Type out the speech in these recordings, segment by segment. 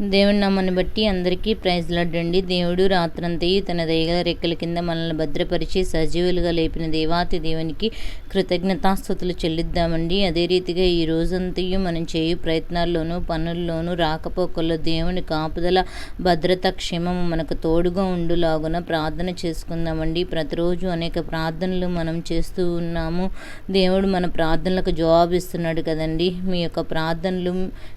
దేవుని నామాన్ని బట్టి అందరికీ ప్రైజ్ లాడండి దేవుడు రాత్రంతయు తన దయగల రెక్కల కింద మనల్ని భద్రపరిచి సజీవులుగా లేపిన దేవాతి దేవునికి కృతజ్ఞతాస్థుతులు చెల్లిద్దామండి. అదే రీతిగా ఈ రోజంతయు మనం చేయు ప్రయత్నాల్లోనూ పనుల్లోనూ రాకపోకల్లో దేవుని కాపుదల భద్రత క్షేమము మనకు తోడుగా ఉండులాగున ప్రార్థన చేసుకుందామండి. ప్రతిరోజు అనేక ప్రార్థనలు మనం చేస్తూ ఉన్నాము. దేవుడు మన ప్రార్థనలకు జవాబు ఇస్తున్నాడు కదండి. మీ యొక్క ప్రార్థనలు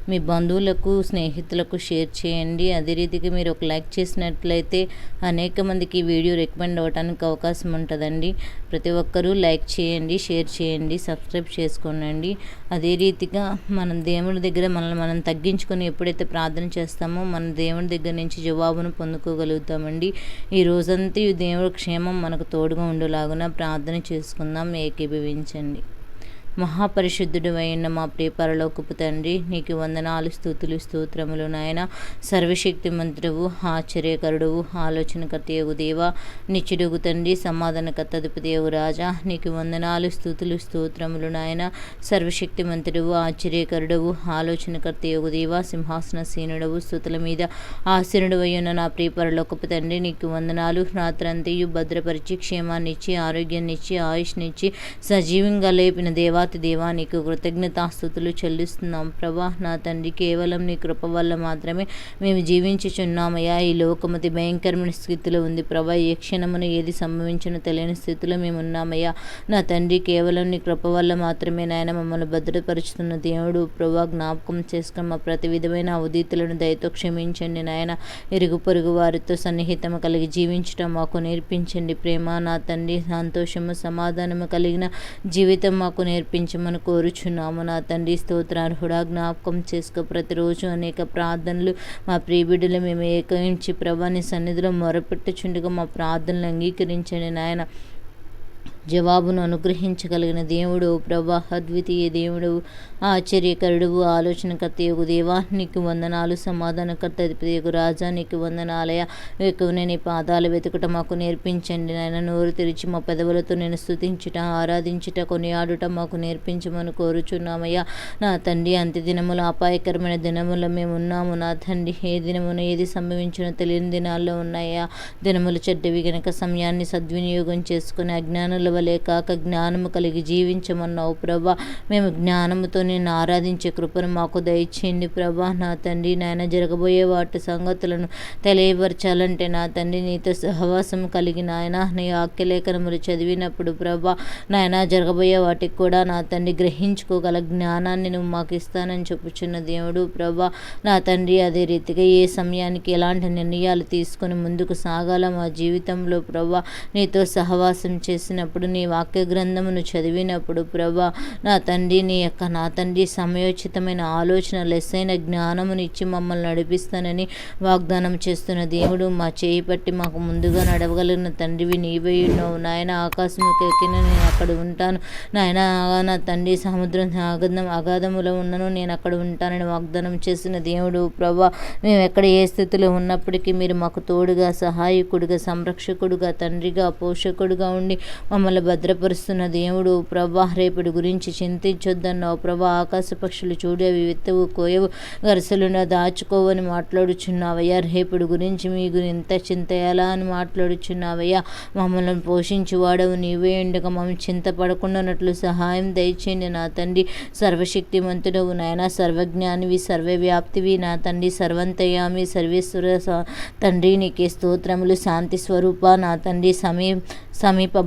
మీ బంధువులకు స్నేహితులకు షేర్ చేయండి. అదే రీతిగా మీరు ఒక లైక్ చేసినట్లయితే అనేక మందికి వీడియో రికమెండ్ అవ్వడానికి అవకాశం ఉంటుందండి. ప్రతి ఒక్కరూ లైక్ చేయండి షేర్ చేయండి సబ్స్క్రైబ్ చేసుకోనండి. అదే రీతిగా మనం దేవుడి దగ్గర మనల్ని మనం తగ్గించుకొని ఎప్పుడైతే ప్రార్థన చేస్తామో మన దేవుడి దగ్గర నుంచి జవాబును పొందుకోగలుగుతామండి. ఈ రోజంతా ఈ దేవుడి క్షేమం మనకు తోడుగా ఉండేలాగున ప్రార్థన చేసుకుందాం. ఏకీభవించండి. మహాపరిశుద్ధుడు అయిన మా ప్రియపరలోకపు తండ్రి నీకు వందనాలు స్థుతులు స్తోత్రములు నాయన. సర్వశక్తి మంత్రువు ఆశ్చర్యకరుడువు ఆలోచనకర్తయగు దేవ. నిచ్చుడుగు తండ్రి సమాధానకర్తదుపు దేవు రాజా. నీకు వందనాలు స్థుతులు స్తోత్రములు నాయన. సర్వశక్తి మంత్రుడు ఆలోచనకర్త యోగు దేవ. సింహాసన సీనుడవు స్థుతుల మీద ఆశీనుడు అయ్యున్న నా ప్రియపరలోకపు తండ్రి నీకు వందనాలు. రాత్రంతయు భద్రపరిచి క్షేమాన్నిచ్చి ఆరోగ్యాన్నిచ్చి ఆయుష్నిచ్చి సజీవంగా లేపిన దేవా. దేవాతి దేవా నీకు కృతజ్ఞతాస్థుతులు చెల్లిస్తున్నాం. ప్రభా నా తండ్రి కేవలం నీ కృప వల్ల మాత్రమే మేము జీవించుచున్నామయ్యా. ఈ లోకమతి భయంకరమైన స్థితిలో ఉంది. ప్రభా ఏ క్షణమును ఏది సంభవించిన తెలియని స్థితిలో మేము ఉన్నామయ్యా నా తండ్రి కేవలం నీ కృప వల్ల మాత్రమే నాయన మమ్మల్ని భద్రపరుచుతున్న దేవుడు. ప్రభా జ్ఞాపకం చేసుకుని మా ప్రతి విధమైన ఉదీతులను దయతో క్షమించండి నాయన. ఇరుగు పొరుగు వారితో సన్నిహితము కలిగి జీవించడం మాకు నేర్పించండి. ప్రేమ నా తండ్రి సంతోషము సమాధానము కలిగిన జీవితం మాకు నేర్పి నడిపించమని కోరుచున్నాము. నా తండ్రి స్తోత్రార్హుడా జ్ఞాపకం చేసుకో. ప్రతిరోజు అనేక ప్రార్థనలు మా ప్రియబిడ్డలు మేము ఏకయించి ప్రభాని సన్నిధిలో మొరపెట్టుచుండగా మా ప్రార్థనలు అంగీకరించండి నాయన. జవాబును అనుగ్రహించగలిగిన దేవుడు ప్రభా అద్వితీయ దేవుడు ఆశ్చర్యకరుడు ఆలోచనకర్త యొక్క దేవా వందనాలు సమాధానకర్త యొక్క రాజా వందనాలయ ఎక్కువనే నీ పాదాలు వెతుకుట మాకు నేర్పించండి నాయన. నోరు తెరిచి మా పెదవులతో నేను స్థుతించుట ఆరాధించుట కొనియాడుట మాకు నేర్పించమని కోరుచున్నామయ్యా. నా తండ్రి అంత్య దినములు అపాయకరమైన దినములు మేము ఉన్నాము నా తండ్రి ఏ దినమున ఏది సంభవించినో తెలియని దినాల్లో ఉన్నాయా? దినములు చెడ్డవి గనక సమయాన్ని సద్వినియోగం చేసుకుని అజ్ఞానుల వలె కాక జ్ఞానము కలిగి జీవించమన్నావు ప్రభా. మేము జ్ఞానముతో నేను ఆరాధించే కృపను మాకు దయచేయండి ప్రభా. నా తండ్రి నాయన జరగబోయే వాటి సంగతులను తెలియపరచాలంటే నా తండ్రి నీతో సహవాసం కలిగి నాయన నీ ఆక్యలేఖనములు చదివినప్పుడు ప్రభా నాయన జరగబోయే వాటికి కూడా నా తండ్రి గ్రహించుకోగల జ్ఞానాన్ని నువ్వు మాకు ఇస్తానని చెప్పుచున్న దేవుడు ప్రభా. నా తండ్రి అదే రీతిగా ఏ సమయానికి ఎలాంటి నిర్ణయాలు తీసుకొని ముందుకు సాగాల మా జీవితంలో ప్రభా నీతో సహవాసం చేసినప్పుడు నీ వాక్య గ్రంథమును చదివినప్పుడు ప్రభా నా తండ్రి నీ యొక్క నా తండ్రి సమయోచితమైన ఆలోచన లెస్సైన జ్ఞానమునిచ్చి మమ్మల్ని నడిపిస్తానని వాగ్దానం చేస్తున్న దేవుడు మా చేయి పట్టి మాకు ముందుగా నడవగలిగిన తండ్రివి నీవే ఉన్నావు. నాయన ఆకాశం ఎక్కిన నేను అక్కడ ఉంటాను. నాయన నా తండ్రి సముద్రం అగాధం అగాధములో ఉన్నను నేను అక్కడ ఉంటానని వాగ్దానం చేసిన దేవుడు ప్రభా మేము ఎక్కడ ఏ స్థితిలో ఉన్నప్పటికీ మీరు మాకు తోడుగా సహాయకుడిగా సంరక్షకుడుగా తండ్రిగా పోషకుడుగా ఉండి మమ్మల్ని భద్రపరుస్తున్న దేవుడు ప్రభా రేపటి గురించి చింతించొద్దన్నావు. ప్రభా ఆకాశ పక్షులు చూడు అవి విత్తవు కోయవు గరిసెలున దాచుకోవని మాట్లాడుచున్నావయ్యా. రేపటి గురించి మీకు ఇంత చింతయ్యాలా అని మాట్లాడుచున్నావయ్యా. మమ్మల్ని పోషించి వాడవు నీవే ఉండగా మమ్మల్ని చింతపడకుండానట్లు సహాయం దయచేయండి నా తండ్రి. సర్వశక్తిమంతుడవు నాయన. సర్వజ్ఞానివి సర్వవ్యాప్తివి నా తండ్రి. సర్వంతయామి సర్వేశ్వర తండ్రి నీకే స్తోత్రములు శాంతి స్వరూప నా తండ్రి. సమీ సమీప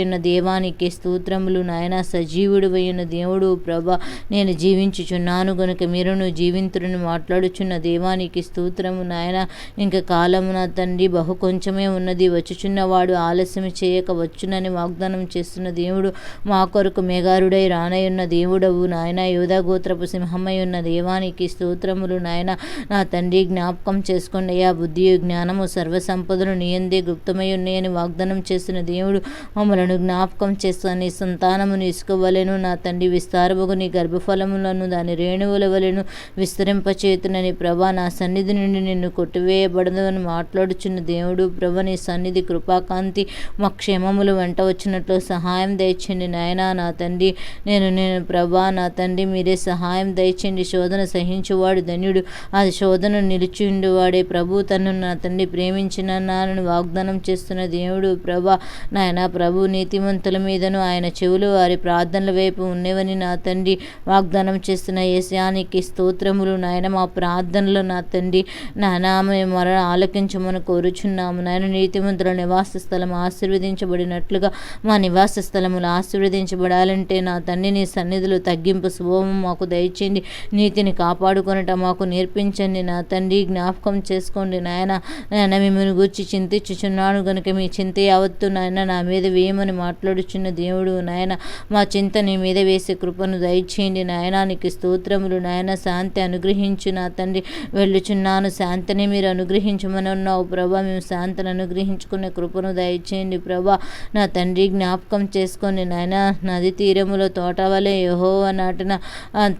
ఉన్న దేవానికి స్తోత్రములు నాయన. సజీవుడు అయిన దేవుడు ప్రభ నేను జీవించుచున్నాను. గనుక మీరును జీవింతుడిని మాట్లాడుచున్న దేవానికి స్తోత్రము నాయన. ఇంక కాలమున తండ్రి బహు కొంచెమే ఉన్నది. వచ్చుచున్నవాడు ఆలస్యం చేయక వచ్చునని వాగ్దానం చేస్తున్న దేవుడు మా కొరకు మేఘారుడై రానయున్న దేవుడవు నాయన. యోధగోత్రపు సింహమై ఉన్న దేవానికి స్తోత్రములు నాయన. నా తండ్రి జ్ఞాపకం చేసుకోండి అయ్యా. బుద్ధి జ్ఞానము సర్వసంపదలు నీయందే గుప్తమై ఉన్నాయని వాగ్దానం చేసిన దేవుడు మమ్మల్ని వారిని జ్ఞాపకం చేస్తాను నీ సంతానమును ఇసుకోవలెను. నా తండ్రి విస్తారముగు నీ గర్భఫలములను దాని రేణువుల వలెను విస్తరింపచేతునని ప్రభా నా సన్నిధి నుండి నిన్ను కొట్టివేయబడదని మాట్లాడుచున్న దేవుడు ప్రభ నీ సన్నిధి కృపాకాంతి మా క్షేమములు వెంట వచ్చినట్లు సహాయం దయచండి నాయనా. నా తండ్రి నేను నేను ప్రభా నా తండ్రి మీరే సహాయం దయచండి శోధన సహించువాడు ధన్యుడు. ఆ శోధన నిలిచిండువాడే ప్రభు. తను నా తండ్రి ప్రేమించిన నాను వాగ్దానం చేస్తున్న దేవుడు ప్రభా నాయన ప్రభు నీతిమంతుల మీదను ఆయన చెవులు వారి ప్రార్థనల వైపు ఉన్నవని నా తండ్రి వాగ్దానం చేస్తున్న ఏసానికి స్తోత్రములు. నాయన మా ప్రార్థనలు నా తండ్రి నానామే మర ఆలకించమని కోరుచున్నాము. నాయన నీతిమంతుల నివాస స్థలం ఆశీర్వదించబడినట్లుగా మా నివాస స్థలములు ఆశీర్వదించబడాలంటే నా తండ్రి నీ సన్నిధిలో తగ్గింపు శుభము మాకు దయచేయండి. నీతిని కాపాడుకొనట మాకు నేర్పించండి. నా తండ్రి జ్ఞాపకం చేసుకోండి. నాయన నాయన మిమ్మల్ని గూర్చి చింతించుచున్నాను కనుక మీ చింత యావత్తు నాయన నా మీద వేయమని మాట్లాడుచున్న దేవుడు నాయన మా చింత నీ మీద వేసే కృపను దయచేయండి నాయనానికి స్తోత్రములు నాయన శాంతి అనుగ్రహించు నా తండ్రి. వెళ్ళుచున్నాను శాంతిని మీరు అనుగ్రహించమని ఉన్నావు ప్రభా. మేము శాంతిని అనుగ్రహించుకునే కృపను దయచేయండి ప్రభా. నా తండ్రి జ్ఞాపకం చేసుకొని నాయన. నది తీరములో తోట వలె యహో నాటిన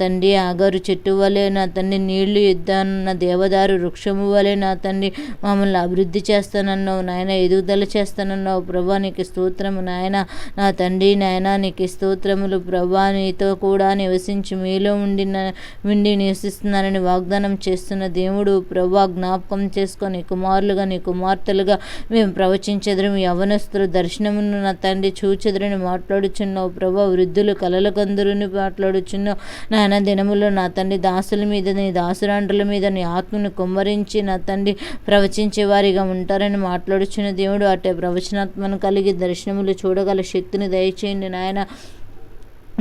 తండ్రి ఆగారు చెట్టు వలె నా తండ్రి నీళ్ళు ఇద్దానన్న దేవదారు వృక్షము వలె నా తండ్రి మమ్మల్ని అభివృద్ధి చేస్తానన్నావు నాయన ఎదుగుదల చేస్తానన్నావు ప్రభా. నీకు స్తోత్రము నాయన. నా తండ్రి నాయన నీకు స్తోత్రములు ప్రభా నీతో కూడా నివసించి మీలో ఉండి ఉండి నివసిస్తున్నానని వాగ్దానం చేస్తున్న దేవుడు ప్రభా జ్ఞాపకం చేసుకొని కుమారులుగా నీ కుమార్తెలుగా మేము ప్రవచించెదరు యవనస్తులు దర్శనమును నా తండ్రి చూచెదరని మాట్లాడుచున్నావు ప్రభా వృద్ధులు కలల కందరుని మాట్లాడుచున్నావు. నాయన దినములో నా తండ్రి దాసుల మీద నీ దాసురాండ్రుల మీద నీ ఆత్మను కుమ్మరించి నా తండ్రి ప్రవచించే వారిగా ఉంటారని మాట్లాడుచున్న దేవుడు అటే ప్రవచనాత్మను కలిగి దర్శనములు చూడగల శక్తిని దయచేయండి నాయన.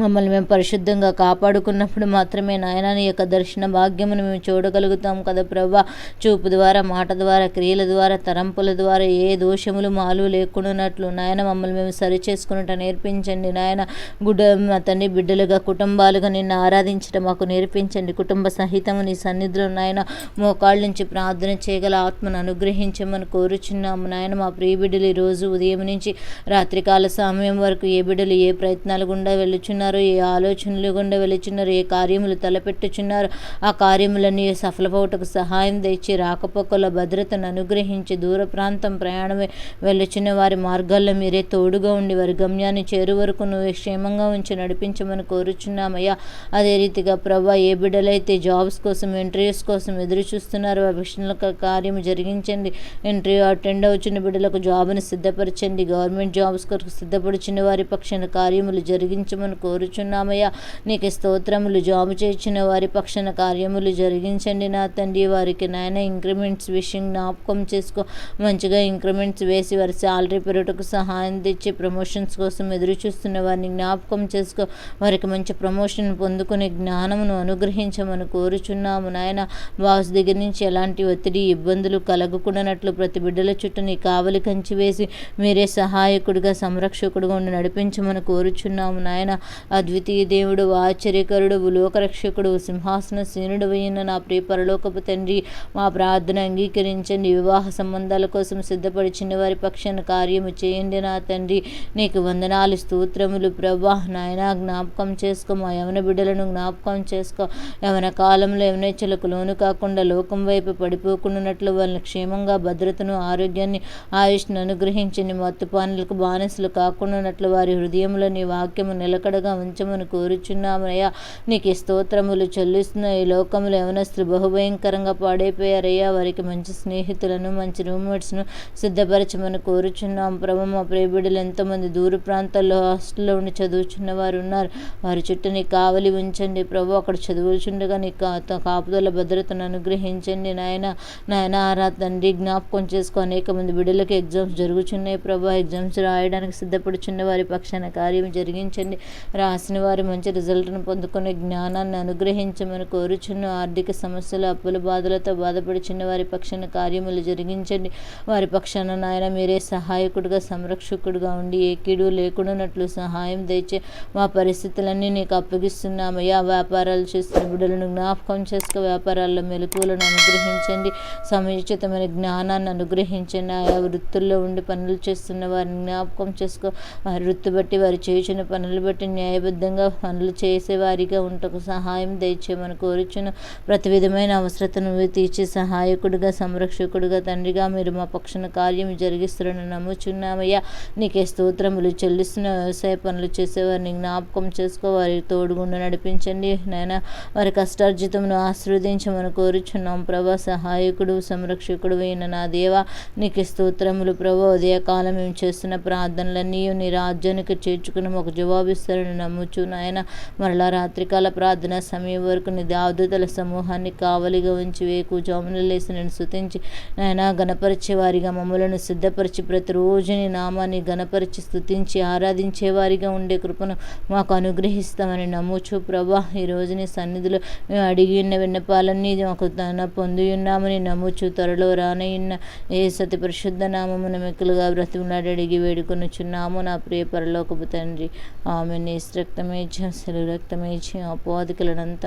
మమ్మల్ని మేము పరిశుద్ధంగా కాపాడుకున్నప్పుడు మాత్రమే నాయన నీ యొక్క దర్శన భాగ్యమును మేము చూడగలుగుతాం కదా ప్రభా. చూపు ద్వారా మాట ద్వారా క్రియల ద్వారా తరంపుల ద్వారా ఏ దోషములు మాలు లేకుండానట్లు నాయన మమ్మల్ని మేము సరిచేసుకున్నట్టు నేర్పించండి నాయన. గుడ్డ మా తండ్రి బిడ్డలుగా కుటుంబాలుగా నిన్ను ఆరాధించడం మాకు నేర్పించండి. కుటుంబ సహితము నీ సన్నిధిలో నాయన మోకాళ్ళ నుంచి ప్రార్థన చేయగల ఆత్మను అనుగ్రహించమని కోరుచున్నాము నాయన. మా ప్రియ బిడ్డలు ఈరోజు ఉదయం నుంచి రాత్రికాల సమయం వరకు ఏ బిడ్డలు ఏ ప్రయత్నాలు గుండా వెళ్ళుచున్నారు వెళుచున్నారు ఏ ఆలోచనలు గుండా వెళుచున్నారు ఏ కార్యములు తలపెట్టుచున్నారు. ఆ కార్యములన్నీ సఫలపోవటకు సహాయం తెచ్చి రాకపోకల భద్రతను అనుగ్రహించి దూర ప్రాంతం ప్రయాణమే వెళ్ళుచున్న వారి మార్గాల్లో మీరే తోడుగా ఉండి వారి గమ్యాన్ని చేరు వరకు నువ్వే క్షేమంగా ఉంచి నడిపించమని కోరుచున్నామయ్యా. అదే రీతిగా ప్రభా ఏ బిడ్డలైతే జాబ్స్ కోసం ఇంటర్వ్యూస్ కోసం ఎదురు చూస్తున్నారో ఆ విషయంలో కార్యం జరిగించండి. ఇంటర్వ్యూ అటెండ్ అవుతున్న బిడ్డలకు జాబ్ని సిద్ధపరచండి. గవర్నమెంట్ జాబ్స్ కొరకు సిద్ధపడుచున్న వారి పక్షాన కార్యములు జరిగించమని కోరు కోరుచున్నామయ్యా. నీకు స్తోత్రములు జాబు చేర్చిన వారి పక్షణ కార్యములు జరిగించండి నా తండ్రి. వారికి నాయన ఇంక్రిమెంట్స్ విషయం జ్ఞాపకం చేసుకో. మంచిగా ఇంక్రిమెంట్స్ వేసి వారి శాలరీ పెరుగుటకు సహాయం తెచ్చి ప్రమోషన్స్ కోసం ఎదురు చూస్తున్న వారిని జ్ఞాపకం చేసుకో. వారికి మంచి ప్రమోషన్ పొందుకునే జ్ఞానమును అనుగ్రహించమని కోరుచున్నాము నాయన. బాస్ దగ్గర నుంచి ఎలాంటి ఒత్తిడి ఇబ్బందులు కలగకుండానట్లు ప్రతి బిడ్డల చుట్టూ నీ కావలి కంచి వేసి మీరే సహాయకుడిగా సంరక్షకుడిగా ఉండి నడిపించమని కోరుచున్నాము నాయన. అద్వితీయ దేవుడు ఆశ్చర్యకరుడు లోకరక్షకుడు సింహాసన సీనుడు అయిన నా ప్రియ పరలోకపు తండ్రి మా ప్రార్థన అంగీకరించండి. వివాహ సంబంధాల కోసం సిద్ధపడిచిన వారి పక్షాన కార్యము చేయండి నా తండ్రి. నీకు వందనాలు స్తోత్రములు. ప్రభా నాయన జ్ఞాపకం చేసుకో. మా యవన బిడ్డలను జ్ఞాపకం చేసుకో. యవన కాలంలో యవనేచ్ఛలకు లోను కాకుండా లోకం వైపు పడిపోకుండాట్లు వాళ్ళని క్షేమంగా భద్రతను ఆరోగ్యాన్ని ఆయుష్ను అనుగ్రహించండి. మత్తు పానులకు బానిసలు కాకుండానట్లు వారి హృదయంలో నీ వాక్యము నిలకడగా ఉంచమని కోరుచున్నామయ్యా. నీకు స్తోత్రములు చెల్లిస్తున్న ఈ లోకంలో యవనస్తులు బహుభయంకరంగా పాడైపోయారయ్యా. వారికి మంచి స్నేహితులను మంచి రూమ్మేట్స్ను సిద్ధపరచమని కోరుచున్నాం. ప్రభు మా ప్రియబిడ్డలు ఎంతోమంది దూర ప్రాంతాల్లో హాస్టల్లో ఉండి చదువుచున్న వారు ఉన్నారు. వారి చుట్టూ నీ కావలి ఉంచండి. ప్రభు అక్కడ చదువుచుండగా నీ కాపుదల భద్రతను అనుగ్రహించండి నాయన. నాయన ఆరా తండ్రి జ్ఞాపకం చేసుకో. అనేక మంది బిడ్డలకు ఎగ్జామ్స్ జరుగుచున్నాయి ప్రభు. ఎగ్జామ్స్ రాయడానికి సిద్ధపడుచున్న వారి పక్షాన కార్యం జరిగించండి. రాసిన వారి మంచి రిజల్ట్ను పొందుకునే జ్ఞానాన్ని అనుగ్రహించమని కోరుచున్న ఆర్థిక సమస్యలు అప్పుల బాధలతో బాధపడుచున్న వారి పక్షాన కార్యములు జరిగించండి. వారి పక్షాన నాయన మీరే సహాయకుడిగా సంరక్షకుడిగా ఉండి ఏ కీడు లేకుండానట్లు సహాయం దయచే మా పరిస్థితులన్నీ నీకు అప్పగిస్తున్నామయ్యా. వ్యాపారాలు చేస్తున్న బిడ్డలను జ్ఞాపకం చేసుకో. వ్యాపారాల్లో మెలకువలను అనుగ్రహించండి. సముచితమైన జ్ఞానాన్ని అనుగ్రహించండి. ఆయా వృత్తుల్లో ఉండి పనులు చేస్తున్న వారిని జ్ఞాపకం చేసుకో. వారి వృత్తి బట్టి వారు చేసిన పనులు బట్టి న్యాయబద్ధంగా పనులు చేసేవారిగా ఉంటకు సహాయం దయచేయమని కోరుచున్న ప్రతి విధమైన అవసరతను తీర్చి సహాయకుడిగా సంరక్షకుడిగా తండ్రిగా మీరు మా పక్షణ కార్యం జరిగిస్తున్న నమ్ముచున్నామయ్యా. నీకే స్తోత్రములు చెల్లిస్తున్న వ్యవసాయ పనులు చేసేవారిని జ్ఞాపకం చేసుకో వారి తోడుగుండా నడిపించండి. నాయన వారి కష్టార్జితమును ఆశీర్వదించమని కోరుచున్నాం. ప్రభా సహాయకుడు సంరక్షకుడు అయిన నా దేవా నీకు స్తోత్రములు ప్రభా. ఉదయకాలం మేము చేస్తున్న ప్రార్థనలన్నీ నీ రాజ్యానికి చేర్చుకుని మాకు జవాబిస్తారని నమ్ముచు నాయన. మరలా రాత్రికాల ప్రార్థన సమయం వరకు నీ దావదూతల సమూహాన్ని కావలిగా ఉంచి వేకు జామున లేసి నేను స్తుతించి నాయన గణపరిచే వారిగా మమ్మలను సిద్ధపరిచి ప్రతిరోజు నీ నామాన్ని గణపరిచి స్థుతించి ఆరాధించే వారిగా ఉండే కృపను మాకు అనుగ్రహిస్తామని నమ్ముచు ప్రభా. ఈరోజు నీ సన్నిధిలో మేము అడిగి ఉన్న విన్నపాలన్నీ మాకు తన పొంది ఉన్నామని నమ్ముచు త్వరలో రానయ్యున్న ఏ సతి పరిశుద్ధ నామమున మెక్కులుగా బ్రతిమలాడి అడిగి వేడుకొనుచున్నాము నా ప్రియ పరలోకపు తండ్రి. ఆమె నీ రక్తమేచ్ఛ సెలు రక్తమేచ్ఛ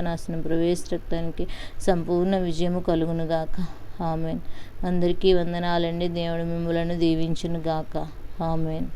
నాశనం ప్రవేశ రక్తానికి సంపూర్ణ విజయము కలుగునుగాక ఆమెన్. అందరికీ వందనాలండి. దేవుడు మిమ్మలను దీవించును గాక. ఆమెన్.